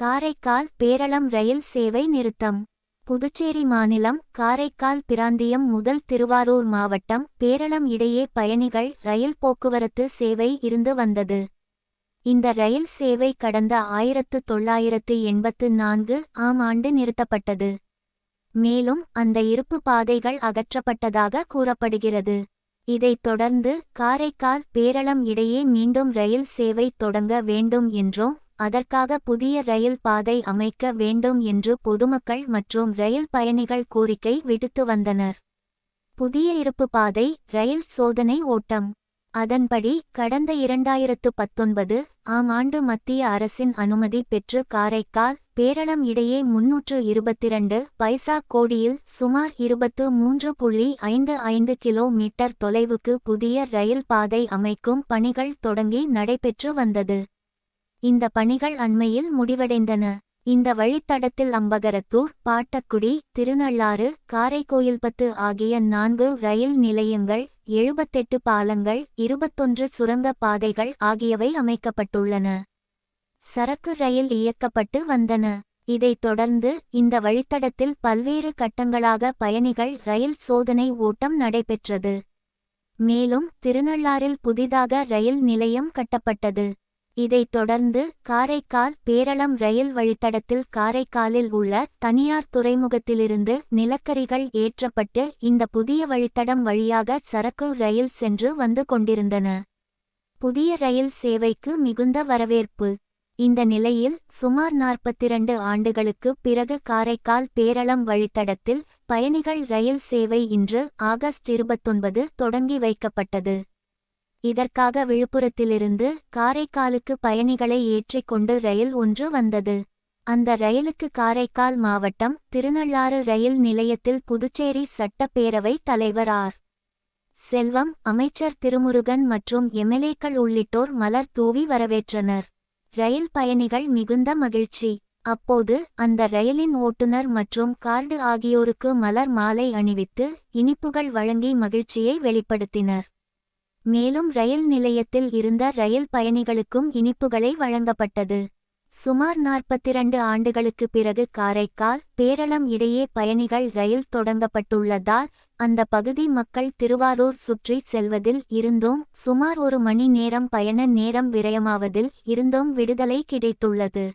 காரைக்கால் பேரளம் ரயில் சேவை நிறுத்தம். புதுச்சேரி மாநிலம் காரைக்கால் பிராந்தியம் முதல் திருவாரூர் மாவட்டம் பேரளம் இடையே பயணிகள் ரயில் போக்குவரத்து சேவை இருந்து வந்தது. இந்த ரயில் சேவை கடந்த ஆயிரத்து தொள்ளாயிரத்து எண்பத்து நான்கு ஆம் ஆண்டு நிறுத்தப்பட்டது. மேலும் அந்த இருப்பு பாதைகள் அகற்றப்பட்டதாக கூறப்படுகிறது. இதைத் தொடர்ந்து காரைக்கால் பேரளம் இடையே மீண்டும் ரயில் சேவை தொடங்க வேண்டும் என்றும் அதற்காக புதிய ரயில் பாதை அமைக்க வேண்டும் என்று பொதுமக்கள் மற்றும் ரயில் பயணிகள் கோரிக்கை விடுத்து வந்தனர். புதிய இருப்பு பாதை ரயில் சோதனை ஓட்டம். அதன்படி கடந்த இரண்டாயிரத்து பத்தொன்பது ஆம் ஆண்டு மத்திய அரசின் அனுமதி பெற்று காரைக்கால் பேரளம் இடையே முன்னூற்று இருபத்திரண்டு பைசா கோடியில் சுமார் இருபத்து மூன்று புள்ளி ஐந்து ஐந்து கிலோமீட்டர் தொலைவுக்கு புதிய ரயில் பாதை அமைக்கும் பணிகள் தொடங்கி நடைபெற்று வந்தது. இந்த பணிகள் அண்மையில் முடிவடைந்தன. இந்த வழித்தடத்தில் அம்பகரத்தூர் பாட்டக்குடி திருநள்ளாறு காரைக்கோயில்பத்து ஆகிய நான்கு ரயில் நிலையங்கள் எழுபத்தெட்டு பாலங்கள் இருபத்தொன்று சுரங்க பாதைகள் ஆகியவை அமைக்கப்பட்டுள்ளன. சரக்கு ரயில் இயக்கப்பட்டு வந்தன. இதைத் தொடர்ந்து இந்த வழித்தடத்தில் பல்வேறு கட்டங்களாக பயணிகள் ரயில் சோதனை ஓட்டம் நடைபெற்றது. மேலும் திருநள்ளாறில் புதிதாக ரயில் நிலையம் கட்டப்பட்டது. இதைத் தொடர்ந்து காரைக்கால் பேரளம் ரயில் வழித்தடத்தில் காரைக்காலில் உள்ள தனியார் துறைமுகத்திலிருந்து நிலக்கரிகள் ஏற்றப்பட்டு இந்த புதிய வழித்தடம் வழியாக சரக்கு ரயில் சென்று வந்து கொண்டிருந்தன. புதிய ரயில் சேவைக்கு மிகுந்த வரவேற்பு. இந்த நிலையில் சுமார் நாற்பத்திரண்டு ஆண்டுகளுக்கு பிறகு காரைக்கால் பேரளம் வழித்தடத்தில் பயணிகள் ரயில் சேவை இன்று ஆகஸ்ட் இருபத்தொன்பது தொடங்கி வைக்கப்பட்டது. இதற்காக விழுப்புரத்திலிருந்து காரைக்காலுக்கு பயணிகளை ஏற்றிக்கொண்டு ரயில் ஒன்று வந்தது. அந்த ரயிலுக்கு காரைக்கால் மாவட்டம் திருநள்ளாறு ரயில் நிலையத்தில் புதுச்சேரி சட்டப்பேரவை தலைவர் ஆர். செல்வம் அமைச்சர் திருமுருகன் மற்றும் எம்எல்ஏக்கள் உள்ளிட்டோர் மலர் தூவி வரவேற்றனர். ரயில் பயணிகள் மிகுந்த மகிழ்ச்சி. அப்போது அந்த ரயிலின் ஓட்டுநர் மற்றும் கார்டு ஆகியோருக்கு மலர் மாலை அணிவித்து இனிப்புகள் வழங்கி மகிழ்ச்சியை வெளிப்படுத்தினர். மேலும் ரயில் நிலையத்தில் இருந்த ரயில் பயணிகளுக்கும் இனிப்புகளை வழங்கப்பட்டது. சுமார் நாற்பத்திரண்டு ஆண்டுகளுக்கு பிறகு காரைக்கால் பேரளம் இடையே பயணிகள் ரயில் தொடங்கப்பட்டுள்ளதால் அந்த பகுதி மக்கள் திருவாரூர் சுற்றி செல்வதில் இருந்தும். சுமார் ஒரு மணி நேரம் பயண நேரம் விரயமாவதில் இருந்தும். விடுதலை கிடைத்துள்ளது.